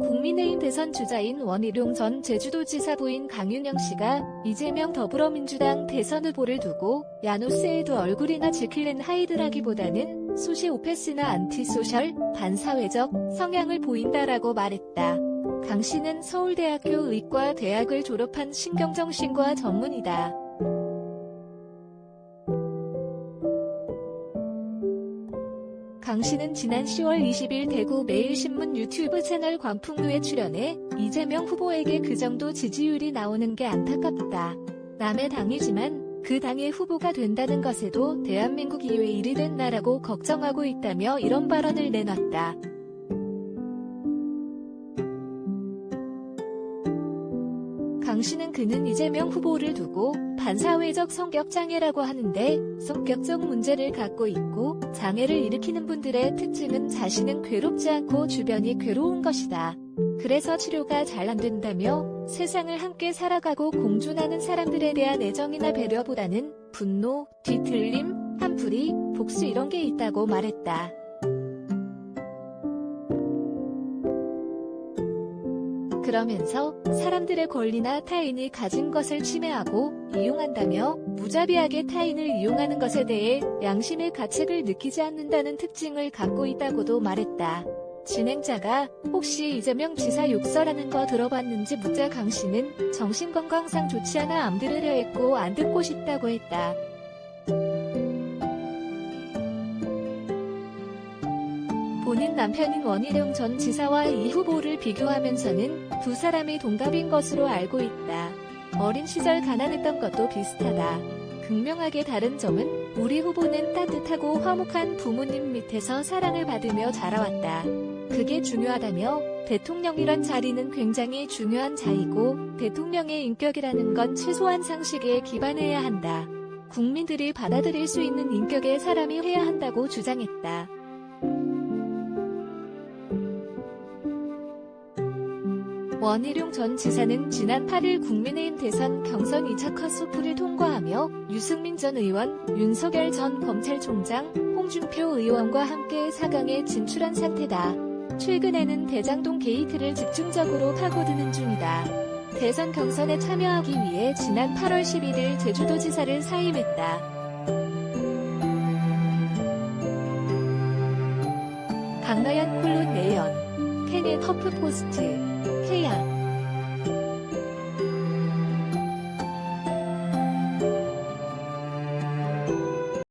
국민의힘 대선 주자인 원희룡 전 제주도지사 부인 강윤영 씨가 이재명 더불어민주당 대선 후보를 두고 야노스에도 얼굴이나 지킬는 하이드라기보다는 소시오패스나 안티소셜, 반사회적 성향을 보인다라고 말했다. 강 씨는 서울대학교 의과 대학을 졸업한 신경정신과 전문이다. 강 씨는 지난 10월 20일 대구 매일신문 유튜브 채널 광풍루에 출연해 이재명 후보에게 그 정도 지지율이 나오는 게 안타깝다. 남의 당이지만 그 당의 후보가 된다는 것에도 대한민국이 왜 일이 됐나라고 걱정하고 있다며 이런 발언을 내놨다. 강 씨는 그는 이재명 후보를 두고 반사회적 성격 장애라고 하는데 성격적 문제를 갖고 있고 장애를 일으키는 분들의 특징은 자신은 괴롭지 않고 주변이 괴로운 것이다. 그래서 치료가 잘 안 된다며 세상을 함께 살아가고 공존하는 사람들에 대한 애정이나 배려보다는 분노, 뒤틀림, 한풀이, 복수 이런 게 있다고 말했다. 그러면서 사람들의 권리나 타인이 가진 것을 침해하고 이용한다며 무자비하게 타인을 이용하는 것에 대해 양심의 가책을 느끼지 않는다는 특징을 갖고 있다고도 말했다. 진행자가 혹시 이재명 지사 욕설하는 거 들어봤는지 묻자 강 씨는 정신건강상 좋지 않아 안 들으려 했고 안 듣고 싶다고 했다. 본인 남편인 원희룡 전 지사와 이 후보를 비교하면서는 두 사람이 동갑인 것으로 알고 있다. 어린 시절 가난했던 것도 비슷하다. 극명하게 다른 점은 우리 후보는 따뜻하고 화목한 부모님 밑에서 사랑을 받으며 자라왔다. 그게 중요하다며 대통령이란 자리는 굉장히 중요한 자이고 대통령의 인격이라는 건 최소한 상식에 기반해야 한다. 국민들이 받아들일 수 있는 인격의 사람이 해야 한다고 주장했다. 원희룡 전 지사는 지난 8일 국민의힘 대선 경선 2차 컷오프를 통과하며 유승민 전 의원, 윤석열 전 검찰총장, 홍준표 의원과 함께 4강에 진출한 상태다. 최근에는 대장동 게이트를 집중적으로 파고드는 중이다. 대선 경선에 참여하기 위해 지난 8월 11일 제주도지사를 사임했다. 강나연 콜론 내연, 캔의 터프 포스트, 태양